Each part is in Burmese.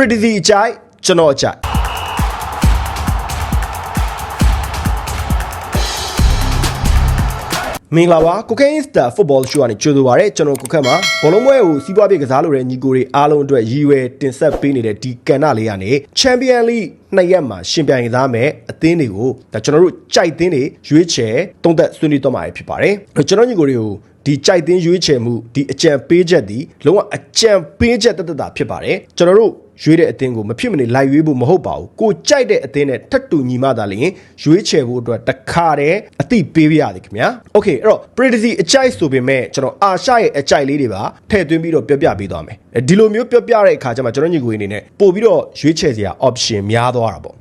Pretty အကြိုက်ကျွန်တော်အကြိုက်မင်္ဂလာပါကိုကင်းစတာဖုတ်ဘောရှိုးကနေကြိုဆိုပါရစေကျွန်တော်ကိုခက်မှာဘောလုံးပွဲကိုစီးပွားပြေကစားလို့တဲ့ညီကိုတွေအားလုံးအတွက်ရည်ရွယ်တင်ဆက်ပေးနေတဲ့ဒီကဏ္ဍလေးကနေချန်ပီယံလိနှစ်ရက်မှာရှင်ပြိုင်ကစားမယ်အသင်းတွေကိုဒါကျွန်တော်တို့ကြိုက်သင်းတွေရွေးချယ်တုံးသက်ဆွေးနွေးတော့မှာဖြစ်ပါတယ်ကျွန်တော်ညီကိုတွေကိုဒီကြိုက်သင်းရွေးချယ်မှုဒီအကြံပေးချက်ဒီလုံးဝအကြံပေးချက်တသက်တာဖြစ်ပါတယ်ကျွန်တော်တို့ ရွေးတဲ့အသင်းကိုမဖြစ်မနေလိုက်ရွေးဖို့မဟုတ်ပါဘူးကိုကြိုက်တဲ့အသင်းနဲ့ထပ်တူညီမှသာလျှင်ရွေးချယ်ဖို့အတွက်တခါတည်းအသိပေးပြရသည်ခင်ဗျာโอเคအဲ့တော့ Predisi အကြိုက်ဆိုပေမဲ့ကျွန်တော်အာရှရဲ့အကြိုက်လေးတွေပါထည့်သွင်းပြီးတော့ပြောပြပေးသွားမယ်ဒီလိုမျိုးပြောပြတဲ့အခါကျမှကျွန်တော်ညီကိုအနေနဲ့ပို့ပြီးတော့ရွေးချယ်စရာ option များသွားတာပေါ့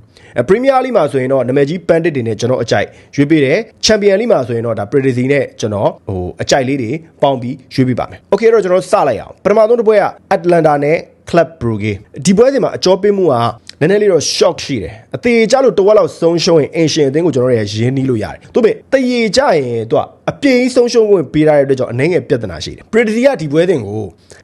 ပရီးမီးယားလိမှာဆိုရင်တော့နာမည်ကြီးပန်တစ်တွေနဲ့ကျွန်တော်အကြိုက်ရွေးပေးတယ်ချန်ပီယံလိမှာဆိုရင်တော့ဒါပရီဒီစီနဲ့ကျွန်တော်ဟိုအကြိုက်လေးတွေပေါင်းပြီးရွေးပေးပါမယ်โอเคတော့ကျွန်တော်စလိုက်အောင်ပထမဆုံးတစ်ပွဲကအတ္တလန်တာနဲ့ Club Brugge ဒီပွဲစဉ်မှာအကြောပေးမှုကနည်းနည်းလေးတော့ shock ရှိတယ်အသေးကြလို့တဝက်လောက်ဆုံးရှုံးရင်အင်ရှင်အသင်းကိုကျွန်တော်တို့ရရင်းနှီးလို့ရတယ်သူပဲတရေကြရင်သူကအပြင်းဆုံးရှုံးဝင်ပေးရတဲ့အတွက်ကြောင့်အနေငယ်ပြဿနာရှိတယ် Predisi ကဒီပွဲစဉ်ကို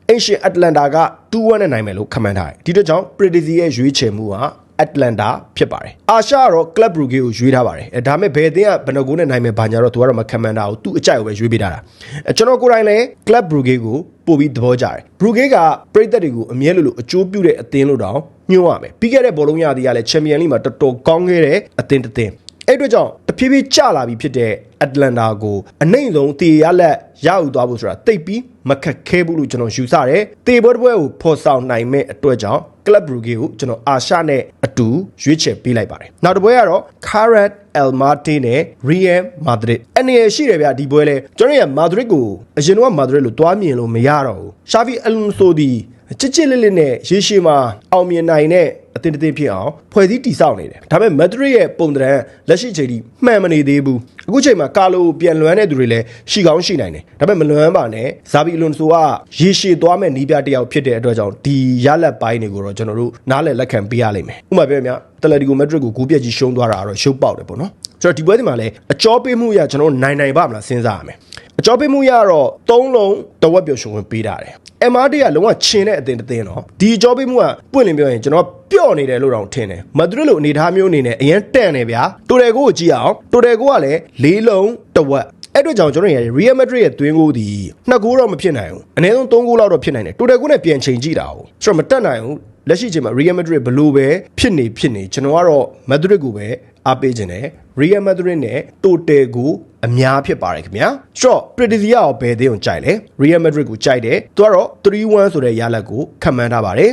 အင်ရှင် Atlanta က2-1နဲ့နိုင်မယ်လို့ခန့်မှန်းထားတယ်ဒီအတွက်ကြောင့် Predisi ရဲ့ရွေးချယ်မှုက အတ္တလန်တာဖြစ်ပါတယ်အာရှကတော့ Club Brugge ကိုရွေးထားပါတယ်အဲဒါပေမဲ့ဘယ်အသင်းကဘယ်နှကိုနဲ့နိုင်မယ်ဘာညာတော့သူကတော့မခံမှန်းတာဘူးသူ့အကြိုက်ကိုပဲရွေးပေးထားတာအဲကျွန်တော်ကိုယ်တိုင်လည်း Club Brugge ကိုပို့ပြီးသဘောကျတယ် Brugge ကပြည်သက်တွေကိုအမြဲလိုလိုအကျိုးပြုတဲ့အသင်းလို့တောင်ညွှန်းရမယ်ပြီးခဲ့တဲ့ဘောလုံးရသည်ကလည်း Champion League မှာတော်တော်ကောင်းခဲ့တဲ့အသင်းတစ်သင်း အဲ့အတွက်ကြောင့်တဖြည်းဖြည်းကျလာပြီဖြစ်တဲ့အတ္တလန်တာကိုအနှိမ့်ဆုံးတေရလက်ရယူသွားဖို့ဆိုတာတိတ်ပြီးမခက်ခဲဘူးလို့ကျွန်တော်ယူဆတယ်တေပွဲတစ်ပွဲကိုဖော်ဆောင်နိုင်မဲ့အတွက်ကြောင့် Club Brugge ကိုကျွန်တော်အာရှနဲ့အတူရွေးချယ်ပေးလိုက်ပါတယ်နောက်တစ်ပွဲကတော့ Carat El Mate နဲ့ Real Madrid အနေရရှိတယ်ဗျဒီပွဲလဲကျွန်တော်ရ Madrid ကိုအရင်တော့ Madrid လို့တွားမြင်လို့မရတော့ဘူး Xavi Alonso ဒီချစ်ချစ်လေးလေးနဲ့ရေရှည်မှာအောင်မြင်နိုင်တဲ့အသင်းတစ်သင်းဖြစ်အောင်ဖွဲ့စည်းတည်ဆောက်နေတယ်ဒါပေမဲ့မက်ဒရစ်ရဲ့ပုံသဏ္ဍာန်လက်ရှိချိန်ထိမှန်မနေသေးဘူးအခုချိန်မှာကာလိုပြန်လွမ်းတဲ့သူတွေလည်းရှိကောင်းရှိနိုင်တယ်ဒါပေမဲ့မလွမ်းပါနဲ့ဇာဘီအလွန်ဆိုကရေရှည်သွားမဲ့နီးပြတယောက်ဖြစ်တဲ့အတွက်ကြောင့်ဒီရလက်ပိုင်းတွေကိုတော့ကျွန်တော်တို့နားလည်လက်ခံပေးရလိမ့်မယ်ဥပမာပြောရရင်တလက်တီကိုမက်ဒရစ်ကိုဂိုးပြက်ကြီးရှုံးသွားတာကတော့ရှုပ်ပေါက်တယ်ပေါ့နော်ဆိုတော့ဒီပွဲဒီမှာလည်းအကြောပေးမှုရကျွန်တော်နိုင်နိုင်ပါမလားစဉ်းစားရမယ် အကြောပေးမှုရတော့၃လုံးတဝက်ပြော်ရှင်ဝင်ပေးတာတယ် MRD ကလုံးဝချင်တဲ့အသင်းတစ်သင်းတော့ဒီအကြောပေးမှုကပွင့်လင်းပြောရင်ကျွန်တော်ပျော့နေတယ်လို့တောင်ထင်တယ်မဒရစ်လိုအနေထားမျိုးအနေနဲ့အရင်တန့်နေဗျာတိုတယ်ကိုကိုကြည့်အောင်တိုတယ်ကိုကလည်းလေးလုံးတဝက်အဲ့အတွက်ကြောင့်ကျွန်တော်ရ Real Madrid ရဲ့သွင်းကိုဒီနှစ်ဂိုးတော့မဖြစ်နိုင်ဘူးအနည်းဆုံး၃ဂိုးလောက်တော့ဖြစ်နိုင်တယ်တိုတယ်ကိုနဲ့ပြန်ချိန်ကြည့်တာဟုတ်ဆိုတော့မတက်နိုင်ဘူးလက်ရှိချိန်မှာ Real Madrid ဘလို့ပဲဖြစ်နေဖြစ်နေကျွန်တော်ကတော့ Madrid ကိုပဲ အားပေးခြင်းတယ် Real Madrid နဲ့ Total ကိုအများဖြစ်ပါတယ်ခင်ဗျာဆိုတော့ Predizia ရောဘယ်သေးအောင်ကြိုက်လဲ Real Madrid ကိုကြိုက်တယ်သူကတော့3-1ဆိုတဲ့ရလဒ်ကိုခန့်မှန်းထားပါတယ်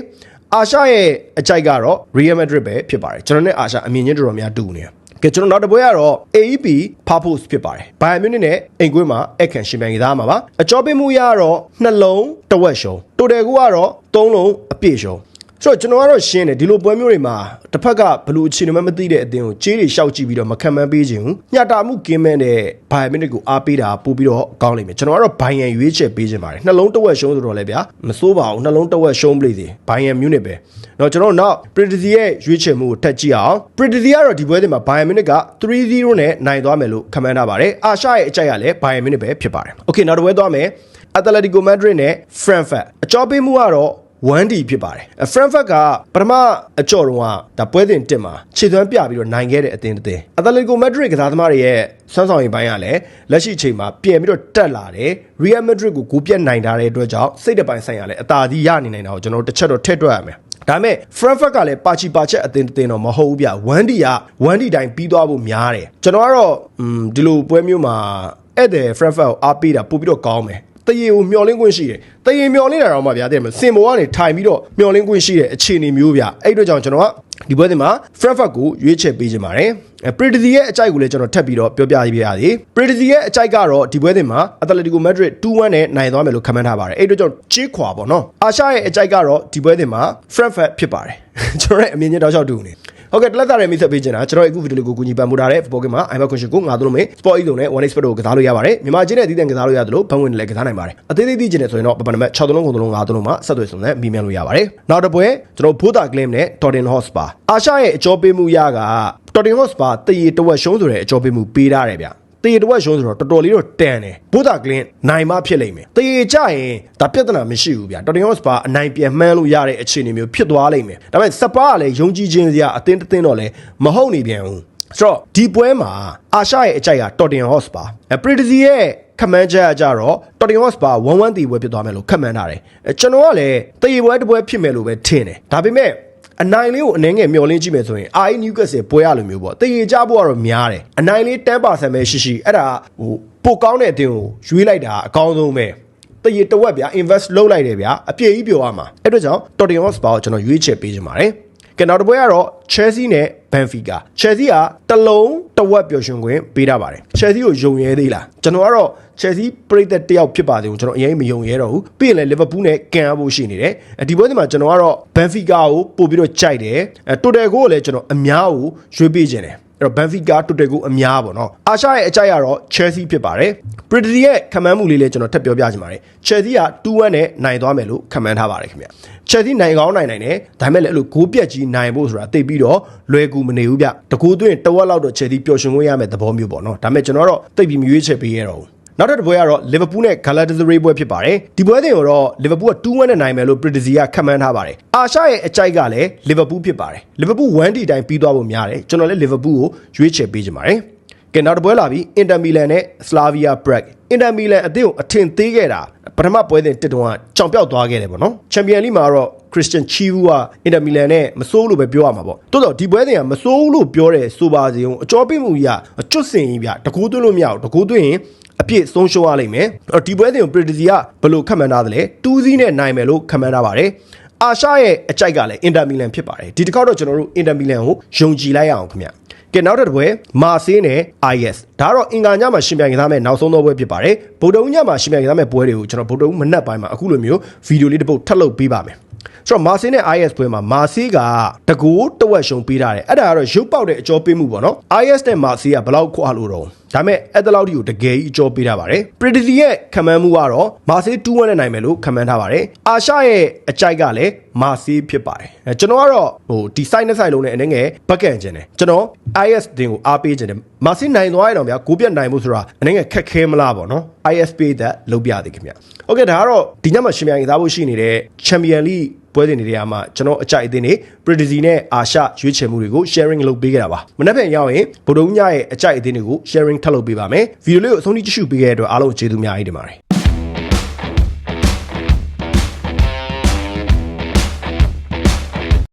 အာရှရဲ့အကြိုက်ကတော့ Real Madrid ပဲဖြစ်ပါတယ်ကျွန်တော်နဲ့အာရှအမြင်ချင်းတော်တော်များတူနေတယ်ကဲကျွန်တော်နောက်တစ်ပွဲကတော့ AEP Purpose ဖြစ်ပါတယ်ဘိုင်ယန်မြူနစ်နဲ့အိမ်ကွင်းမှာအခန့်ရှင်ပြိုင်ကစားမှာပါအကြောပေးမှုရတော့နှလုံးတဝက်ရှုံးတိုတယ်ကူကတော့သုံးလုံးအပြည့်ရှုံး ဆိုတော့ကျွန်တော်ကတော့ရှင်းတယ်ဒီလိုပွဲမျိုးတွေမှာတစ်ဖက်ကဘလူအခြေအနေမှမသိတဲ့အတင်းကိုကြေးတွေရှောက်ကြည့်ပြီးတော့မခံမှန်းပေးခြင်းညတာမှုကင်းမဲ့တဲ့ဘိုင်ယန်မြူနစ်ကိုအားပေးတာပို့ပြီးတော့ကောင်းလိမ့်မယ်ကျွန်တော်ကတော့ဘိုင်ယန်ရွေးချယ်ပေးခြင်းပါတယ်နှလုံးတဝက်ရှုံးဆိုတော့လည်းဗျာမစိုးပါဘူးနှလုံးတဝက်ရှုံးပလေစီဘိုင်ယန်မြူနစ်ပဲတော့ကျွန်တော်နောက် Predizia ရဲ့ရွေးချယ်မှုကိုထပ်ကြည့်အောင် Predizia ကတော့ဒီပွဲစဉ်မှာ Bayern Munich က3-0နဲ့နိုင်သွားမယ်လို့ခန့်မှန်းထားပါတယ်အာရှရဲ့အကြိုက်ကလည်း Bayern Munich ပဲဖြစ်ပါတယ်။ Okay နောက်တစ်ပွဲသွားမယ် Atletico Madrid နဲ့ Frankfurt အကြောပေးမှုကတော့ 1D ဖြစ်ပါတယ်။ Frankfurt ကပထမအကြော်တုန်းကဒါပွဲစဉ်တစ်မှာခြေသွမ်းပြပြီးတော့နိုင်ခဲ့တဲ့အသင်းတစ်သင်း။ Atletico Madrid ကစားသမားတွေရဲ့ဆွမ်းဆောင်ရည်ပိုင်းကလည်းလက်ရှိချိန်မှာပြင်ပြီးတော့တက်လာတယ်။ Real Madrid ကိုဂိုးပြတ်နိုင်ထားတဲ့အတွက်ကြောင့်စိတ်တပိုင်းဆိုင်ရာလည်းအသာစီးရနေနိုင်တာကိုကျွန်တော်တို့တစ်ချက်တော့ထည့်တွက်ရမယ်။ဒါပေမဲ့ Frankfurt ကလည်းပါချီပါချက်အသင်းအသင်းတော့မဟုတ်ဘူးဗျ 1D က 1D တိုင်းပြီးသွားဖို့များတယ်ကျွန်တော်ကတော့ဒီလိုပွဲမျိုးမှာဧည့်သည် Frankfurt ကိုအားပေးတာပို့ပြီးတော့ကောင်းမယ် တရေကိုမျောလင်းခွင့်ရှိတယ်တရေမျောလင်းတာတော့မှဗျာတဲ့မစင်ဘောကနေထိုင်ပြီးတော့မျောလင်းခွင့်ရှိတဲ့အခြေအနေမျိုးဗျအဲ့အတွက်ကြောင့်ကျွန်တော်ကဒီပွဲစဉ်မှာ Frankfurt ကိုရွေးချယ်ပေးခြင်းပါတယ်အဲ Predizia ရဲ့အကြိုက်ကိုလည်းကျွန်တော်ထပ်ပြီးတော့ပြောပြပေးပါရစေ Predizia ရဲ့အကြိုက်ကတော့ဒီပွဲစဉ်မှာ Atletico Madrid 2-1နဲ့နိုင်သွားမယ်လို့ခန့်မှန်းထားပါတယ်အဲ့အတွက်ကြောင့်ချေးခွာပေါ့နော်အာရှရဲ့အကြိုက်ကတော့ဒီပွဲစဉ်မှာ Frankfurt ဖြစ်ပါတယ်ကျွန်တော်ရဲ့အမြင်ချင်းတောက်လျှောက်တူနေ ဟုတ်ကဲ့တလက်တာရဲ့မိတ်ဆက်ပေးချင်တာကျွန်တော်အခုဗီဒီယိုလေးကိုကူညီပံ့ပိုးထားတဲ့ Football Game မှာ iMac Question ကိုငါတို့လိုမေ Sport Easy နဲ့ One Expert ကိုကစားလို့ရပါတယ်မြန်မာချင်းနဲ့အသီးသန့်ကစားလို့ရတယ်လို့ဘန်ဝင်နဲ့လည်းကစားနိုင်ပါတယ်အသေးသေးသိချင်တယ်ဆိုရင်တော့ပပနံပါတ်6သုံး9သုံး5သုံးမှာဆက်သွယ်ဆောင်နဲ့မိမြန်လို့ရပါတယ်နောက်တစ်ပွဲကျွန်တော်ဖိုးတာ Glim နဲ့ Tottenham Hotspur အာရှရဲ့အကျော်ပေးမှုရက Tottenham Hotspur တရေတဝက်ရှုံးဆိုတဲ့အကျော်ပေးမှုပေးထားတယ်ဗျ တရေတဝက်ရှုံးဆိုတော့တော်တော်လေးတော့တန်တယ်ဘိုးတာကလင်းနိုင်မဖြစ်လိမ့်မယ်တရေကြရင်ဒါပြဿနာမရှိဘူးဗျာတော်တင်ဟော့စပါအနိုင်ပြန်မှန်းလို့ရတဲ့အခြေအနေမျိုးဖြစ်သွားလိမ့်မယ်ဒါပေမဲ့စပါကလည်းယုံကြည်ခြင်းစရာအသင်းတစ်သင်းတော့လည်းမဟုတ်နေပြန်ဘူးဆိုတော့ဒီပွဲမှာအာရှရဲ့အကြိုက်ကတော်တင်ဟော့စပါပရီတစီရဲ့ခမန်းချက်အကြတော့တော်တင်ဟော့စပါ1-1တီပွဲဖြစ်သွားမယ်လို့ခမန်းထားတယ်အဲကျွန်တော်ကလည်းတရေပွဲတစ်ပွဲဖြစ်မယ်လို့ပဲထင်တယ်ဒါပေမဲ့ အနိုင်လေးကိုအနှဲငယ်မျောလင်းကြည့်မယ်ဆိုရင် AI Newcastle ပွဲရလိုမျိုးပေါ့တရေကြဖို့ကတော့များတယ်အနိုင်လေး10%ပဲရှိရှိအဲ့ဒါဟိုပိုကောင်းတဲ့အတင်းကိုရွေးလိုက်တာအကောင်းဆုံးပဲတရေတဝက်ဗျာ invest လုပ်လိုက်တယ်ဗျာအပြည့်ကြီးပြောရမှာအဲ့အတွက်ကြောင့် Tottenham Hotspur ကိုကျွန်တော်ရွေးချယ်ပေးချင်ပါတယ်ကဲနောက်တစ်ပွဲကတော့ Chelsea နဲ့ Benfica Chelsea ကတလုံးတဝက်ပျော်ရွှင်ခွင့်ပေးထားပါတယ် Chelsea ကိုယုံရဲသေးလားကျွန်တော်ကတော့ Chelsea ပရိသတ်တယောက်ဖြစ်ပါသေးဘူးကျွန်တော်အရင်မယုံရဲတော့ဘူးပြီးရင်လည်း Liverpool နဲ့ကန်ရဖို့ရှိနေတယ်ဒီပွဲဒီမှာကျွန်တော်ကတော့ Benfica ကိုပို့ပြီးတော့ကြိုက်တယ်အဲ Total ကိုလည်းကျွန်တော်အများကိုရွေးပေးခြင်းတယ် အဲ့တော့ Benfica Total ကိုအများပေါ့နော်အာရှရဲ့အကြိုက်ကတော့ Chelsea ဖြစ်ပါတယ်ပရီတီရဲ့ခမန်းမှုလေးလည်းကျွန်တော်ထပ်ပြောပြချင်ပါတယ် Chelsea က2-1နဲ့နိုင်သွားမယ်လို့ခမန်းထားပါတယ်ခင်ဗျ Chelsea နိုင်ကောင်းနိုင်နိုင်တယ်ဒါပေမဲ့လည်းအဲ့လိုဂိုးပြက်ကြီးနိုင်ဖို့ဆိုတာသိပြီးတော့လွယ်ကူမနေဘူးဗျတကူသွင်းတဝက်လောက်တော့ Chelsea ပျော်ရွှင်ခွင့်ရမယ်သဘောမျိုးပေါ့နော်ဒါပေမဲ့ကျွန်တော်တော့သိပြီးမရွေးချယ်ပေးရတော့ဘူး နောက်တစ်ပွဲကတော့ Liverpool နဲ့ Galatasaray ပွဲဖြစ်ပါတယ်ဒီပွဲတင်ကိုတော့ Liverpool က2-1နဲ့နိုင်မယ်လို့ Predizi ကခန့်မှန်းထားပါတယ်အာရှရဲ့အကြိုက်ကလည်း Liverpool ဖြစ်ပါတယ် Liverpool 1-0တိုင်းပြီးသွားဖို့များတယ်ကျွန်တော်လည်း Liverpool ကိုရွေးချယ်ပေးချင်ပါတယ်ကဲနောက်တစ်ပွဲလာပြီး Inter Milan နဲ့ Slavia Prague Inter Milan အသင်းကိုအထင်သေးခဲ့တာပထမပွဲစဉ်တစ်တုန်းကကြောင်ပြောက်သွားခဲ့တယ်ပေါ့နော် Champion League မှာတော့ Christian Chivu က Inter Milan နဲ့မစိုးလို့ပဲပြောရမှာပေါ့တိုးတော့ဒီပွဲစဉ်ကမစိုးလို့ပြောတယ်ဆိုပါစေအောင်အကျော်ပိမှုကြီးကကျွတ်စင်ကြီးဗျတကူသွင်းလို့မရဘူးတကူသွင်းရင် အပြည့်ဆုံးရှုံးရလိမ့်မယ်အဲ့တော့ဒီပွဲစဉ်ကို Predizi ကဘယ်လိုခန့်မှန်းထားသလဲ2စီးနဲ့နိုင်မယ်လို့ခန့်မှန်းထားပါတယ်အာရှရဲ့အကြိုက်ကလည်းအင်တာမီလန်ဖြစ်ပါတယ်ဒီတစ်ခေါက်တော့ကျွန်တော်တို့အင်တာမီလန်ကိုယုံကြည်လိုက်ရအောင်ခင်ဗျကဲနောက်တစ်ပွဲမာဆေးနဲ့ IS ဒါကတော့အင်္ဂါညမှာရှင်ပြိုင်ကစားမဲ့နောက်ဆုံးသောပွဲဖြစ်ပါတယ်ဗုဒ္ဓဦးညမှာရှင်ပြိုင်ကစားမဲ့ပွဲတွေကိုကျွန်တော်ဗုဒ္ဓဦးမနက်ပိုင်းမှာအခုလိုမျိုးဗီဒီယိုလေးတစ်ပုတ်ထပ်လုပ်ပေးပါမယ်ဆိုတော့မာဆေးနဲ့ IS ပွဲမှာမာဆေးကတကူတဝက်ရှုံပေးထားတယ်အဲ့ဒါကတော့ရုပ်ပေါက်တဲ့အကျော်ပေးမှုပေါ့နော် IS နဲ့မာဆေးကဘယ်လောက်ခွာလို့တော့ ဒါမဲ့အဲ့ဒါလောက်ထိကိုတကယ်ကြီးအကျော်ပေးထားပါတယ်ပရီတီရဲ့ခမန်းမှုကတော့မာဆေး2-1နဲ့နိုင်မယ်လို့ခမန်းထားပါတယ်အာရှရဲ့အကြိုက်ကလည်းမာဆေးဖြစ်ပါတယ်အဲကျွန်တော်ကတော့ဟိုဒီ site နဲ့ site လုံးနဲ့အနေငယ်ဘက်ကန်ခြင်းတယ်ကျွန်တော် IS တင်ကိုအားပေးခြင်းတယ်မာဆေးနိုင်သွားရတော့ဗျာကိုပြတ်နိုင်မှုဆိုတာအနေငယ်ခက်ခဲမလားပေါ့နော် IS ပေးတဲ့လုပ်ပြသည်ခင်ဗျโอเคဒါကတော့ဒီညမှာရှင်ပြိုင်စားဖို့ရှိနေတဲ့ Champion League ပွဲစဉ်တွေထဲမှာကျွန်တော်အကြိုက်အသင်းတွေ Predizi နဲ့အာရှရွေးချယ်မှုတွေကို sharing လုပ်ပေးခဲ့တာပါမနေ့ပြန်ရောက်ရင်ဗုဒ္ဓဦးညရဲ့အကြိုက်အသင်းတွေကို sharing ထပ်လုပ်ပေးပါမယ်ဗီဒီယိုလေးကိုအဆုံးထိကြည့်ရှုပေးခဲ့တဲ့အတွက်အားလုံးကျေးဇူးများကြီးတင်ပါတယ်